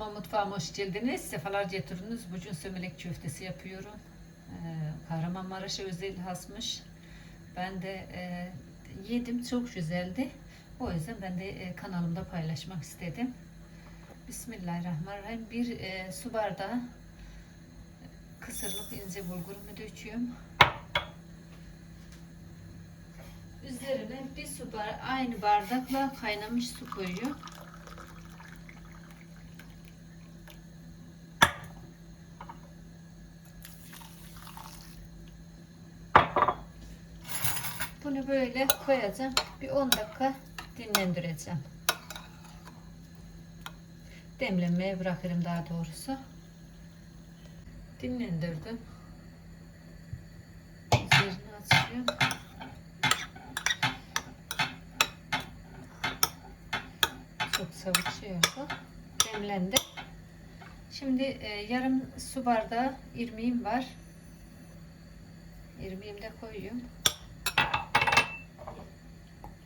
Ama mutfağıma hoş geldiniz. Sefalar getirdiniz. Bugün sömelek köftesi yapıyorum. Ee, Kahramanmaraş'a özel hasmış. Ben de e, yedim. Çok güzeldi. O yüzden ben de e, kanalımda paylaşmak istedim. Bismillahirrahmanirrahim. Bir e, su bardağı kısırlık ince bulgurumu döküyorum. Üzerine bir su bar aynı bardakla kaynamış su koyuyorum. Bunu böyle koyacağım. Bir 10 dakika dinlendireceğim. Demlenmeye bırakırım daha doğrusu. Dinlendirdim. Üzerini açıyorum. Çok çabuk oldu. Demlendi. Şimdi e, yarım su bardağı irmiğim var. İrmiğimi de koyuyorum.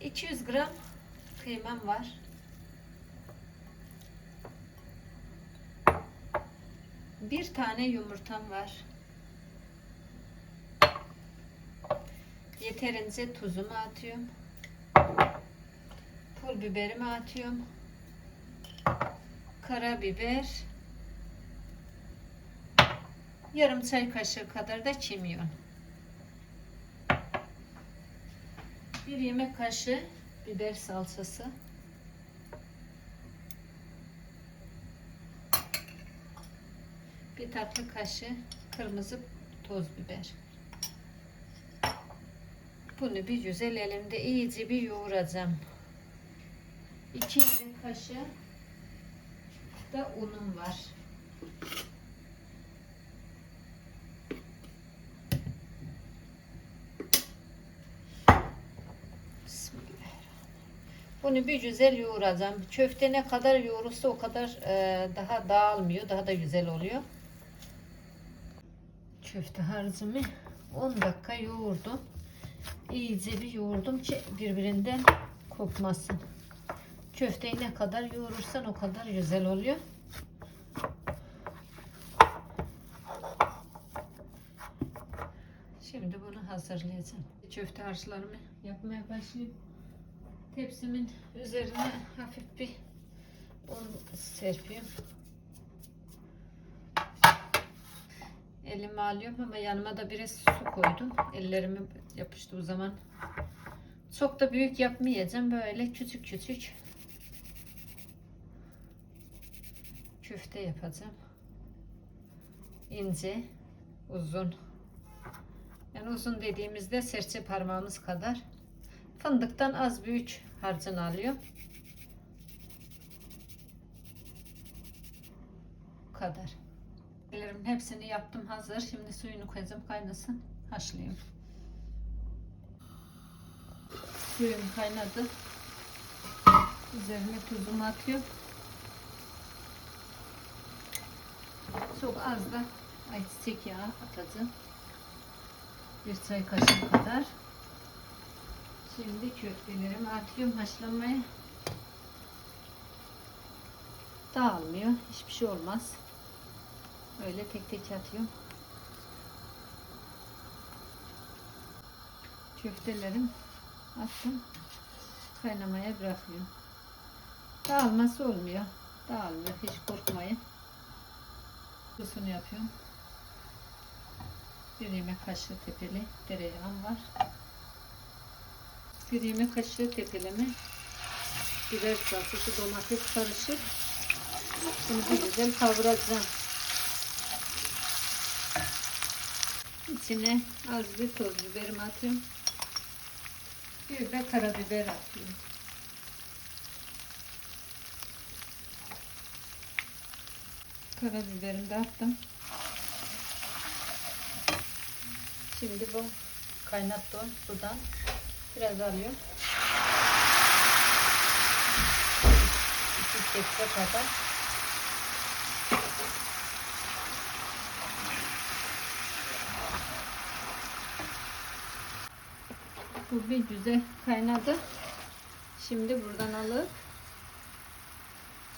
200 gram kıymam var. Bir tane yumurtam var. Yeterince tuzumu atıyorum. Pul biberimi atıyorum. Karabiber. Yarım çay kaşığı kadar da kimyon. Bir yemek kaşığı biber salçası. Bir tatlı kaşığı kırmızı toz biber. Bunu bir güzel elimde iyice bir yoğuracağım. 2 yemek kaşığı da unum var. Bunu bir güzel yoğuracağım. Köfte ne kadar yoğurursa o kadar e, daha dağılmıyor. Daha da güzel oluyor. Köfte harcımı 10 dakika yoğurdum. İyice bir yoğurdum ki birbirinden kopmasın. Köfteyi ne kadar yoğurursan o kadar güzel oluyor. Şimdi bunu hazırlayacağım. Köfte harçlarımı yapmaya başlayayım. Tepsimin üzerine hafif bir un serpiyorum. Elime alıyorum ama yanıma da biraz su koydum. Ellerimi yapıştı o zaman. Çok da büyük yapmayacağım. Böyle küçük küçük köfte yapacağım. İnce, uzun. Yani uzun dediğimizde serçe parmağımız kadar. Fındıktan az büyük harcını alıyor. Bu kadar. Ellerim hepsini yaptım hazır. Şimdi suyunu koyacağım kaynasın. Haşlayayım. Suyum kaynadı. Üzerine tuzumu atıyorum. Çok az da ayçiçek yağı atacağım. Bir çay kaşığı kadar. Şimdi köftelerimi atıyorum haşlanmaya. Dağılmıyor. Hiçbir şey olmaz. Öyle tek tek atıyorum. Köftelerim attım. Kaynamaya bırakıyorum. Dağılması olmuyor. Dağılmıyor. Hiç korkmayın. Sosunu yapıyorum. Bir yemek kaşığı tepeli tereyağım var. Bir yemek kaşığı tepeleme biber salçası domates karışık. Bunu bir güzel kavuracağım. İçine az bir toz biberimi atıyorum. Bir de karabiber atıyorum. Karabiberimi de attım. Şimdi bu kaynattığım sudan Biraz alıyor. 280 kadar. Bu bir güzel kaynadı. Şimdi buradan alıp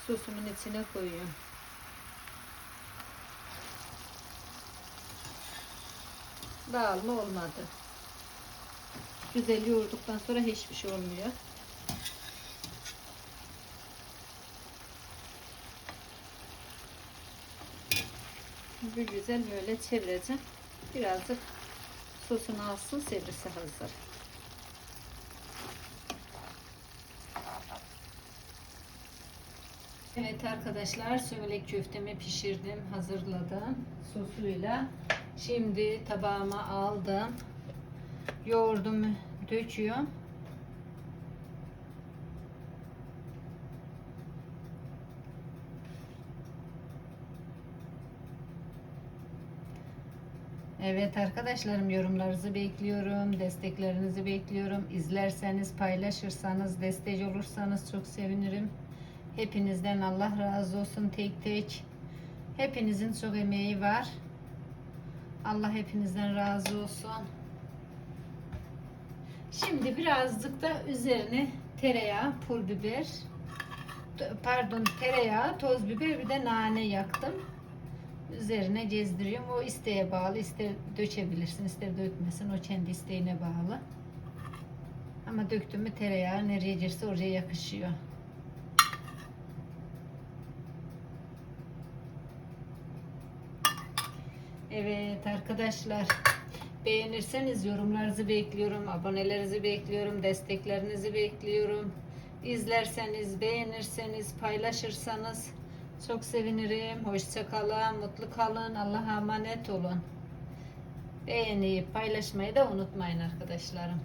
sosumun içine koyuyorum. Dağılma olmadı. Güzel yoğurduktan sonra hiçbir şey olmuyor. Bir güzel böyle çevireceğim. Birazcık sosunu alsın servise hazır. Evet arkadaşlar sömelek köftemi pişirdim hazırladım sosuyla. Şimdi tabağıma aldım. Yoğurdumu döküyorum. Evet arkadaşlarım yorumlarınızı bekliyorum. Desteklerinizi bekliyorum. İzlerseniz, paylaşırsanız, destek olursanız çok sevinirim. Hepinizden Allah razı olsun tek tek. Hepinizin çok emeği var. Allah hepinizden razı olsun. Şimdi birazcık da üzerine tereyağı, pul biber, pardon tereyağı, toz biber bir de nane yaktım. Üzerine gezdiriyorum. O isteğe bağlı. İster dökebilirsin, ister dökmesin. O kendi isteğine bağlı. Ama döktüm mü tereyağı nereye girse oraya yakışıyor. Evet arkadaşlar beğenirseniz yorumlarınızı bekliyorum, abonelerinizi bekliyorum, desteklerinizi bekliyorum. İzlerseniz, beğenirseniz, paylaşırsanız çok sevinirim. Hoşça kalın, mutlu kalın, Allah'a emanet olun. Beğenip paylaşmayı da unutmayın arkadaşlarım.